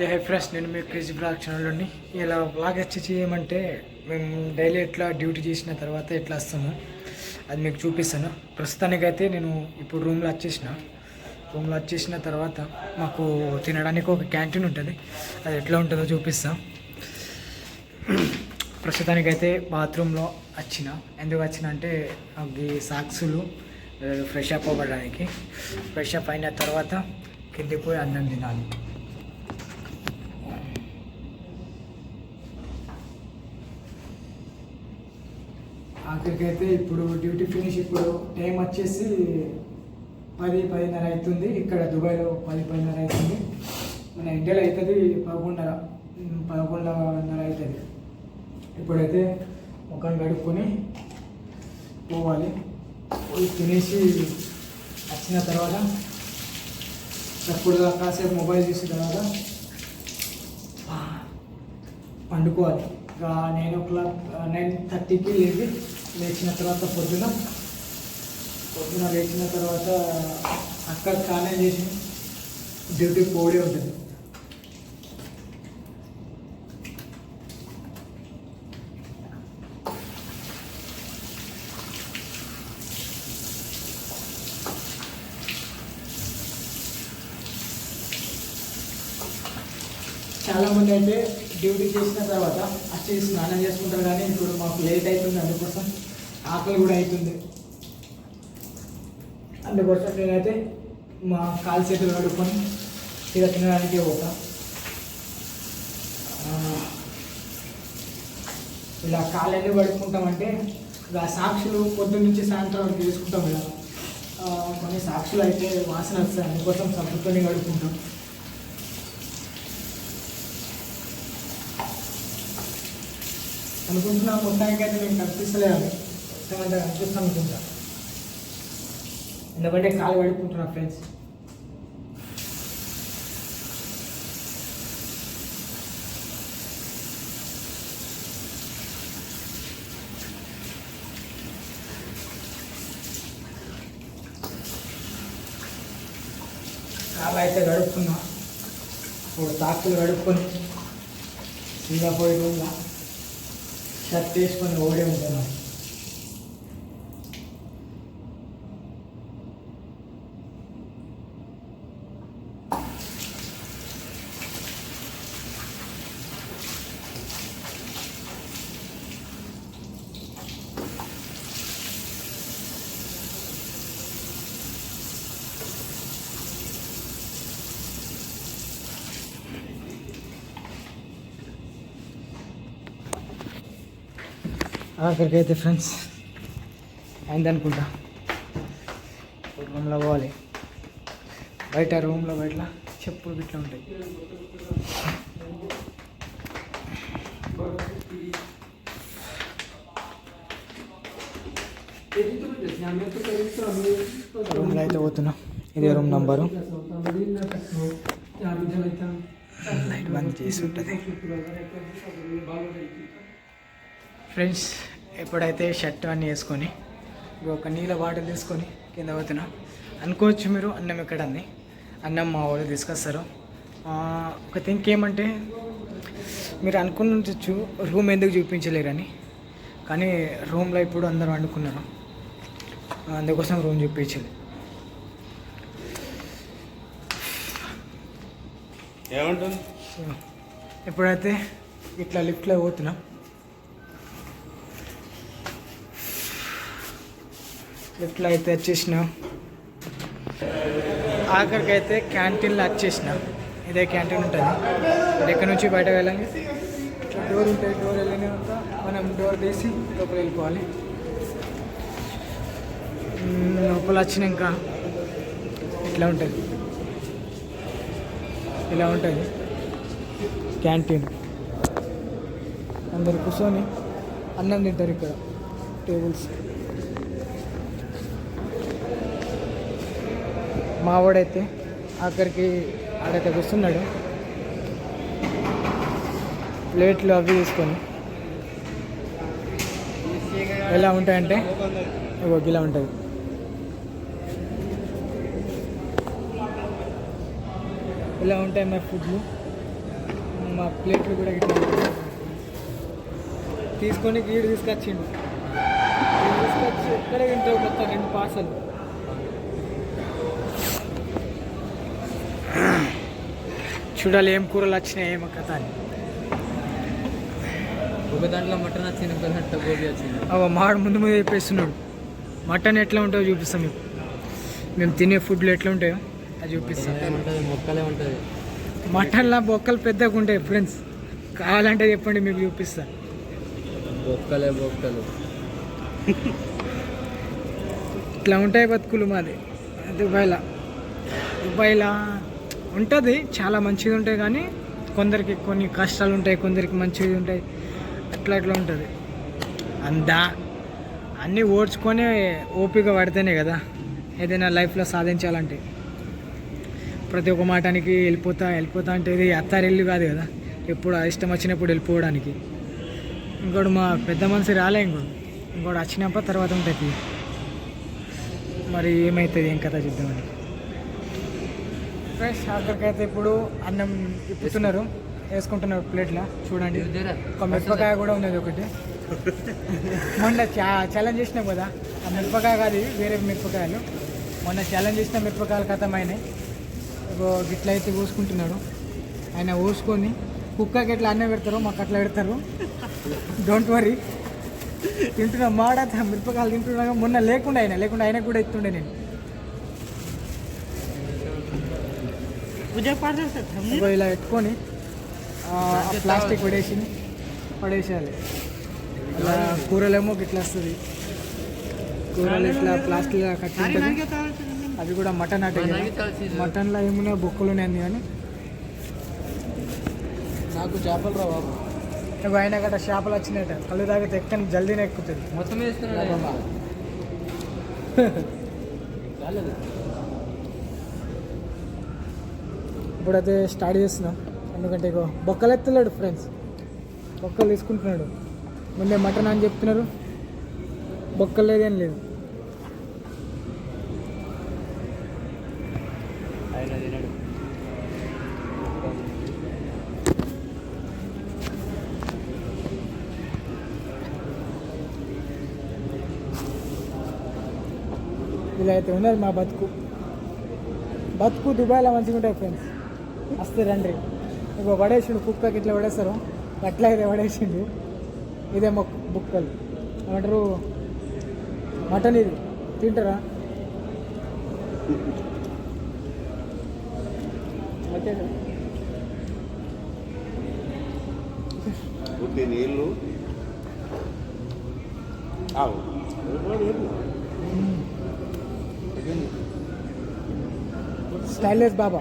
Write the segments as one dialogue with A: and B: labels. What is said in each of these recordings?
A: ఏ hi friends నేను మీ crazy blog ఛానల్లోని ఇలా blog వచ్చి చేయమంటే మేము డైలీ ఎట్లా డ్యూటీ చేసిన తర్వాత ఎట్లా వస్తాము అది మీకు చూపిస్తాను. ప్రస్తుతానికైతే నేను ఇప్పుడు రూమ్లో వచ్చేసిన. రూమ్లో వచ్చేసిన తర్వాత మాకు తినడానికి ఒక క్యాంటీన్ ఉంటుంది. అది ఎట్లా ఉంటుందో చూపిస్తాం. ప్రస్తుతానికైతే బాత్రూంలో వచ్చిన. ఎందుకు వచ్చిన అంటే అవి సాక్సులు ఫ్రెష్ అప్ అవ్వడానికి. ఫ్రెష్ అప్ అయిన తర్వాత కిందికి పోయి అన్నం తినాలి. అక్కడికైతే ఇప్పుడు డ్యూటీ ఫినిష్ ఇప్పుడు టైం వచ్చేసి పది పదిన్నర అవుతుంది. ఇక్కడ దుబాయ్లో పది పదిన్నర అవుతుంది. మన ఇండియాలో అవుతుంది పదకొండున్నర పదకొండున్నర అవుతుంది. ఇప్పుడైతే ముఖం కడుక్కొని పోవాలి. పోయి తినేసి వచ్చిన తర్వాత అప్పుడు కాసేపు మొబైల్ చూసిన తర్వాత పండుకోవాలి. ఇక నైన్ ఓ క్లాక్ నైన్ థర్టీకి లేచి లేచిన తర్వాత పొద్దున పొద్దున లేచిన తర్వాత అక్కడ స్నానం చేసి డ్యూటీ పోడే ఉంటుంది. చాలామంది అయితే డ్యూటీ చేసిన తర్వాత వచ్చి స్నానం చేసుకుంటారు కానీ ఇప్పుడు మాకు లేట్ అవుతుంది అందుకోసం ఆకలి కూడా అవుతుంది అందుకోసం నేనైతే మా కాలు చేతులు కడుక్కొని ఇలా తినడానికి పోతా. ఇలా కాలు పడుకుంటామంటే ఇలా సాక్షులు పొద్దున్న నుంచి సాయంత్రం వరకు చేసుకుంటాం ఇలా కొన్ని సాక్షులు అయితే వాసన వస్తాయి అందుకోసం సబ్బుతోనే కడుక్కుంటాం. అనుకుంటున్నా మొత్తానికి అయితే నేను కనిపిస్తలేదు మొత్తం అంతా కనిపిస్తాను అనుకుంటా ఎందుకంటే కాలు కడుక్కుంటున్నా ఫ్రెండ్స్ కాలు అయితే గడుపుతున్నా ఇప్పుడు తాకులు గడుపుకొని సీదా పోయి రూమ్లో షర్ట్ వేసుకొని ఓడే ఉంటున్నాను అక్కడికి అయితే ఫ్రెండ్స్ అయింది అనుకుంటా. రూమ్లో పోవాలి. బయట రూమ్లో బయట చెప్పులు ఇట్లా ఉంటాయి. రూమ్లో అయితే పోతున్నా. ఇదే రూమ్ నంబరు లైట్ బంద్ చేసి ఉంటుంది. ఫ్రెండ్స్ ఎప్పుడైతే షర్ట్ అన్నీ వేసుకొని ఇప్పుడు ఒక నీళ్ళ బాటిల్ తీసుకొని కింద పోతున్నా. అనుకోవచ్చు మీరు అన్నం ఎక్కడ అంది అన్నం మా వాళ్ళు తీసుకొస్తారు. ఒక థింక్ ఏమంటే మీరు అనుకున్నచ్చు రూమ్ ఎందుకు చూపించలేరని. కానీ రూమ్లో ఇప్పుడు అందరూ వండుకున్నారు. అందుకోసం రూమ్ చూపించలేదు
B: ఏమంటుంది?
A: ఎప్పుడైతే ఇట్లా లిఫ్ట్లో పోతున్నాం ఎట్లా అయితే వచ్చేసిన. ఆఖరికి అయితే క్యాంటీన్లో వచ్చేసిన. ఇదే క్యాంటీన్ ఉంటుంది. ఎక్కడి నుంచి బయట వెళ్ళాలి? ఇట్లా డోర్ ఉంటుంది డోర్ వెళ్ళినాక మనం డోర్ తీసి లోపల వెళ్ళిపోవాలి. లోపల వచ్చినాక ఇట్లా ఉంటుంది. ఇలా ఉంటుంది క్యాంటీన్. అందరు కూర్చొని అన్నం తింటారు ఇక్కడ. టేబుల్స్. మావాడైతే అక్కడికి ఆడైతే కూర్చున్నాడు. ప్లేట్లు అవి తీసుకొని ఎలా ఉంటాయంటే ఇగో ఇలా ఉంటుంది. ఇలా ఉంటాయి మా ఫుడ్లు మా ప్లేట్లు కూడా ఇట్లా తీసుకొని గీడు తీసుకొచ్చిండు. తీసుకొచ్చి ఎక్కడ తింటావు మొత్తం రెండు పార్సల్? చూడాలి ఏం కూరలు వచ్చినాయి ఏమో కథ అని.
B: ఒక దాంట్లో మటన్ వచ్చింది ఇంకో దాంట్లో గోబీ వచ్చింది.
A: అవ మాడు ముందు ముందు చెప్పేస్తున్నాడు. మటన్ ఎట్లా ఉంటుందో చూపిస్తాం మీకు. మేము తినే ఫుడ్లు ఎట్లా ఉంటాయో అది చూపిస్తాం.
B: మొక్కలే ఉంటుంది.
A: మటన్లా బొక్కలు పెద్దగా ఉంటాయి ఫ్రెండ్స్ కావాలంటే చెప్పండి మీకు చూపిస్తా.
B: బొక్కలే బొక్కలు.
A: ఇట్లా ఉంటాయి బతుకులు మాది. దుబాయ్లో. దుబాయ్లో ఉంటుంది చాలా మంచిది ఉంటాయి కానీ కొందరికి కొన్ని కష్టాలు ఉంటాయి కొందరికి మంచిది ఉంటాయి. అట్లా అట్లా ఉంటుంది. అందా అన్నీ ఓడ్చుకొని ఓపిక పడితేనే కదా ఏదైనా లైఫ్లో సాధించాలంటే. ప్రతి ఒక్క మాటానికి వెళ్ళిపోతా వెళ్ళిపోతా అంటే ఇది అత్తారిల్లు కాదు కదా. ఎప్పుడు ఇష్టం వచ్చినప్పుడు వెళ్ళిపోవడానికి. ఇంకోటి మా పెద్ద మనిషి రాలే ఇంకోటి ఇంకోటి వచ్చినప్పుడు తర్వాత ఉంటుంది. మరి ఏమవుతుంది ఏం కథ చూద్దామని ఫ్రెష్ అక్కడికైతే ఇప్పుడు అన్నం ఇప్పుతున్నారు. వేసుకుంటున్నారు ప్లేట్లో. చూడండి. ఒక మిరపకాయ కూడా ఉన్నది ఒకటి. మొన్న ఛాలెంజ్ చేసినాం కదా. ఆ మిరపకాయ కాదు వేరే మిరపకాయలు. మొన్న ఛాలెంజ్ చేసిన మిరపకాయలు కథమైనాయి. ఇగో గిట్ల అయితే ఊసుకుంటున్నాడు ఆయన ఊసుకొని కుక్కకి ఎట్లా అన్నం పెడతారు మాకు అట్లా పెడతారు. డోంట్ వరీ తింటున్నా. మాడ మిరపకాయలు తింటున్నా. మొన్న లేకుండా ఆయన లేకుండా ఆయన కూడా ఇస్తుండే నేను. ఇగో ఇలా పెట్టుకొని ప్లాస్టిక్ పడేసి పడేసేయాలి. అలా కూరలేమో గిట్లా వస్తుంది. కూరలు ఇట్లా ప్లాస్టిక్ కట్టి అది కూడా మటన్ అటే. మటన్లో ఏమున్నాయి బొక్కలు ఉన్నాయి కానీ.
B: నాకు చేపలు రా బాబు.
A: ఇగో ఆయన గట్ట చేపలు వచ్చినాయట. కళ్ళు తాగితే ఎక్కని జల్దీనే ఎక్కుతుంది
B: మొత్తం వేస్తున్నాడు
A: ఇప్పుడైతే స్టార్ట్ చేస్తున్నాం. ఎందుకంటే ఇగో బొక్కలు ఎత్తలేడు ఫ్రెండ్స్ బొక్కలు తీసుకుంటున్నాడు. ముందే మటన్ అని చెప్తున్నారు. బొక్కలు లేదేం లేదు. ఇలా అయితే ఉన్నది మా బతుకు. బతుకు దుబాయ్లో మంచిగా ఉంటాయి ఫ్రెండ్స్ వస్తే రండి. ఇగో పడేసిండు కుక్కకి ఇట్లా పడేస్తారు. అట్లా అయితే పడేసిండు. ఇదే మొక్క బుక్కలు. ఏమంటారు? మటన్ ఇది. తింటారా?
C: నీళ్ళు.
A: స్టైల్లెస్ బాబా.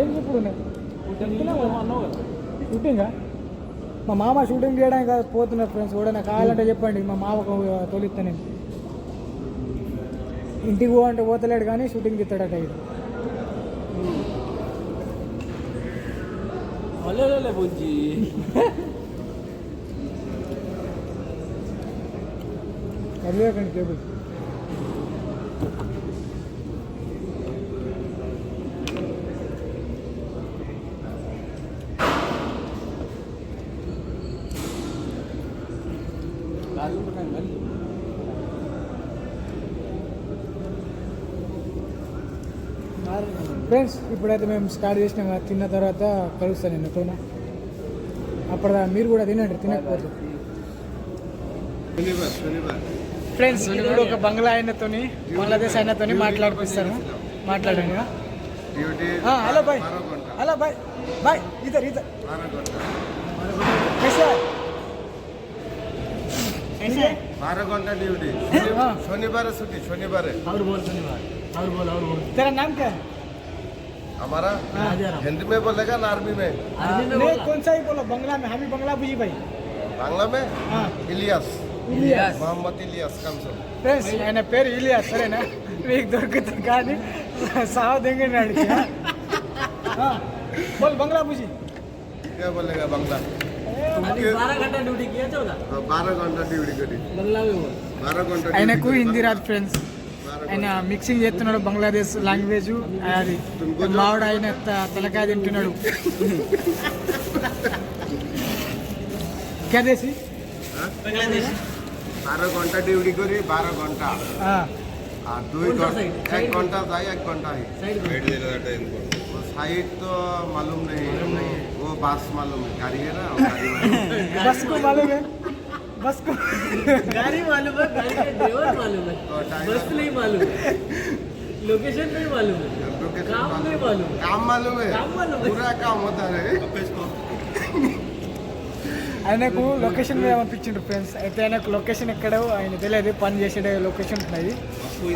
A: ఏం చెప్పుడు షూటింగా మా మామ షూటింగ్ చేయడానికి కాదు పోతున్నారు ఫ్రెండ్స్ ఎవడైనా కావాలంటే చెప్పండి. మా మామకు తొలిస్తా నేను. ఇంటికి పోవంటే పోతలేడు కానీ షూటింగ్ తీస్తాడట ఇది
B: అల్లే బుజ్జి
A: కేబుల్ ఫ్రెండ్స్ ఇప్పుడైతే మేము స్టార్ట్ చేసినాం కదా తిన్న తర్వాత కలుస్తాను నేను తోన అప్పుడు మీరు కూడా తినండి తినకపోతే. ఫ్రెండ్స్ ఇప్పుడు ఒక బంగ్లా ఆయనతో బంగ్లాదేశ్ ఆయనతో మాట్లాడిపిస్తాను. మాట్లాడండి హలో బాయ్ హలో బాయ్ బాయ్ ఇద్దరు ఇద్దరు. कैसे
C: बारह घंटा ड्यूटी
A: हाँ।
C: शनिवार छुट्टी शनिवार
B: और बोल शनिवार। और बोल और बोल।
A: तेरा नाम क्या है?
C: हमारा?
A: हाँ।
C: हिंदी में बोलेगा ना आर्मी में?
B: आर्मी में
A: नहीं कौन सा ही बोलो? बंगला में हम ही बंगला बुझी भाई।
C: बांग्ला में?
A: हाँ।
C: इलियास।
B: इलियास।
C: मोहम्मद इलियास
A: कमसम फ्रेंड्स मैंने पैर इलियास है ना। एक दो के तो कहानी साहब देंगे
C: ना बोल बंगला
B: बुझी। क्या
C: बोलेगा
B: बंगला?
A: ఆయనకు
C: duty
A: హిందీ
C: करी।
A: రాదు ఫ్రెండ్స్
C: बारह
A: ఆయన మిక్సింగ్ చేస్తున్నాడు బంగ్లాదేశ్ లాంగ్వేజ్ అది మావిడ ఆయన త- తలకాయ తింటున్నాడు క్యాదేసి
C: বারো ঘন্টা ডিউটি করি বারো ঘন্টা আর দুই
B: কোনটা
C: ঘন্টা
B: side?
C: এক
B: Side?
C: ঘন্টা যাই এক ঘন্টা আই
B: साइड में
C: वो साइड तो मालूम नहीं वो बस मालूम है गाड़ी है ना वो गाड़ी मालूम है।
A: బస్ కు మాలూమ్ హై బస్ కు
B: गाड़ी मालूम है गाड़ी का ड्राइवर मालूम है
C: तो टाइम-
B: बस नहीं मालूम है लोकेशन नहीं मालूम है
C: लोकेशन
B: काम नहीं मालूम है
C: काम मालूम है
B: काम मालूम है।
C: पूरा काम होता है
A: ఆయనకు లొకేషన్ మీద పంపించిండు ఫ్రెండ్స్ అయితే ఆయనకు లొకేషన్ ఎక్కడో ఆయన తెలియదు పని చేసే లొకేషన్ ఉన్నది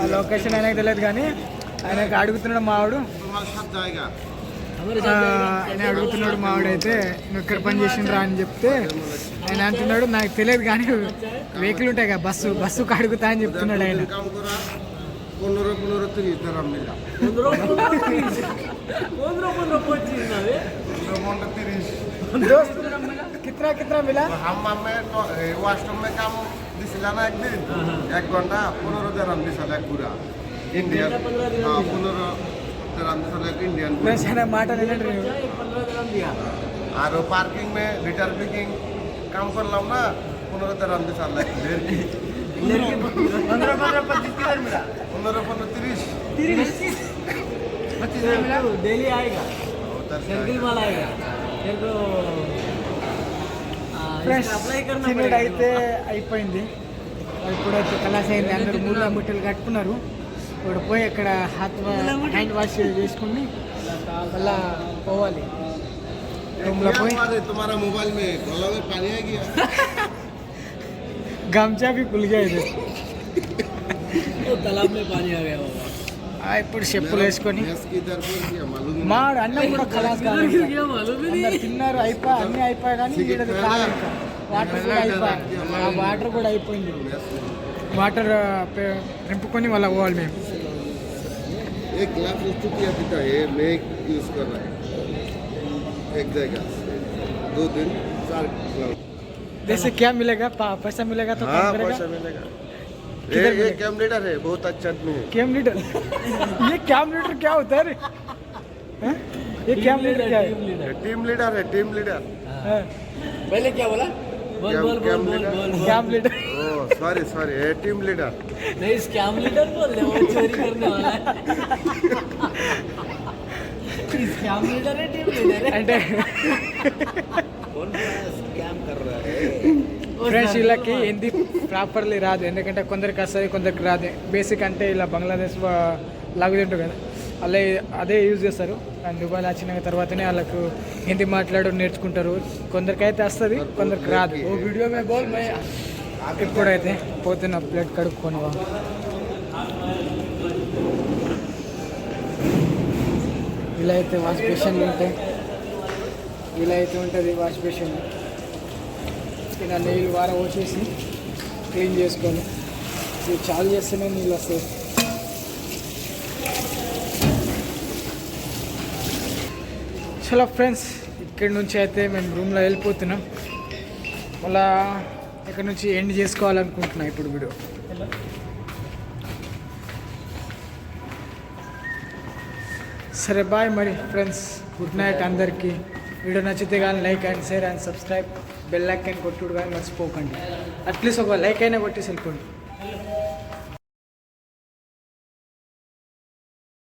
A: ఆ లొకేషన్ ఆయనకు తెలియదు కానీ ఆయనకు అడుగుతున్నాడు మావాడు ఆయన అడుగుతున్నాడు మావిడైతే నువ్వు ఇక్కడ పని చేసిండ్రా అని చెప్తే ఆయన అంటున్నాడు నాకు తెలియదు కానీ వెహికల్ ఉంటాయి కదా బస్సు బస్సు కడుగుతా అని చెప్తున్నాడు ఆయన. పునరు
C: పునరు తిరుగుతారు అమ్మిలా कितना कितना मिला हम हमें तो वास्तव में काम दिसला एक दिन एक
B: घंटा दिसला पूरा
C: इंडिया
B: तर
C: आमचं सगळं इंडियन पार्किंग में
A: रिटर पिकिंग काम कर
B: लाऊं ना पंद्रह
C: तर आमचं चाललंय
B: लेरकी पंद्रह पंद्रह पच्चीस किधर मिला?
C: पंद्रह पंद्रह तीस।
B: पच्चीस में मिला? डेली आएगा।
C: अच्छा
B: सर्किल माल आएगा। तेरे को
A: ఫ్రెండ్స్
B: అప్లై
A: తినడైతే అయిపోయింది ఇప్పుడు కళాశాల అందరూ మూల ముట్టెలు కట్టుకున్నారు ఇప్పుడు పోయి అక్కడ హాత్ హ్యాండ్ వాష్ చేసుకుని మళ్ళా పోవాలి రూమ్లో
C: क्या
A: పోయి
C: हुआ रे तुम्हारा मोबाइल में गला में पानी आ गया
A: గమ్చా भी खुल गया ఇది
B: वो तालाब में पानी आ गया होगा
A: ఆ, ఇప్పుడు చెప్పులు వేసుకొని
C: भैंस की दर पर किया मालूम ही
A: మా అన్నం కూడా ఖలాస్
B: किधर
A: కాలేదు
B: गिर गया मालूम ही
A: అందరు
B: नहीं
A: తిన్నారు అయిపోయి అన్నీ అయిపోయాయి కానీ వీడది కాదు ఇంకా వాటర్ కూడా అయిపోయాయి ఆ వాటర్ కూడా అయిపోయింది
C: नहीं। भैंस में।
A: వాటర్ ఆ, పె- నింపుకొని మళ్ళీ పోవాలి మేము
C: एक ग्लास उसको किया पीता है मैं यूज़ कर रहा है। एक जगह। दो दिन चार ग्लास
A: जैसे क्या मिलेगा? पा- पैसा मिलेगा तो
C: हाँ
A: करेगा?
C: पैसा मिलेगा। ये ये कैम लीडर है बहुत अच्छा आदमी है।
A: कैम लीडर ये कैम लीडर क्या होता है रे? हैं? ये कैम लीडर क्या है?
B: टीम लीडर
C: है टीम लीडर
A: हाँ,
B: पहले क्या बोला? बोल बोल बोल बोल
C: लीडर?
B: बोल बोल।
A: कैम
C: leader सॉरी सॉरी ये टीम लीडर
B: नहीं स्कैम लीडर बोल रहे वो चोरी करने वाला है स्कैम लीडर है टीम लीडर है
A: అంటే
C: कौन स्कैम कर रहा है
A: ఫ్రెండ్స్ వీళ్ళకి హిందీ ప్రాపర్లీ రాదు ఎందుకంటే కొందరికి వస్తుంది కొందరికి రాదు బేసిక్ అంటే ఇలా బంగ్లాదేశ్ లాంగ్వేజ్ ఉంటుంది కదా అలా అదే యూజ్ చేస్తారు అండ్ దుబాయ్లో వచ్చిన తర్వాతనే వాళ్ళకు హిందీ మాట్లాడు నేర్చుకుంటారు కొందరికైతే వస్తుంది కొందరికి రాదు ఓ వీడియో మే బోల్ మే ఇప్పుడైతే పోతున్న ప్లేట్ కడుక్కొని వా. ఇలా అయితే వాష్ బేషన్లు ఉంటాయి ఇలా అయితే ఉంటుంది వాష్ బేషన్ ఇలా నీళ్ళు వార వచ్చేసి క్లీన్ చేసుకోవాలి. ఇవి చాలు చేస్తేనే నీళ్ళు వస్తాయి. చలో ఫ్రెండ్స్ ఇక్కడి నుంచి అయితే మేము రూమ్లో వెళ్ళిపోతున్నాం. మళ్ళా ఇక్కడ నుంచి ఎండ్ చేసుకోవాలనుకుంటున్నా ఇప్పుడు వీడియో సరే బాయ్ మరి ఫ్రెండ్స్. గుడ్ నైట్ అందరికీ. వీడియో నచ్చితే కానీ like and share and subscribe. Bell icon కొట్టుడు కానీ మర్చిపోకండి. అట్లీస్ట్ ఒక లైక్ అయినా కొట్టేసి వెళ్ళిపోండి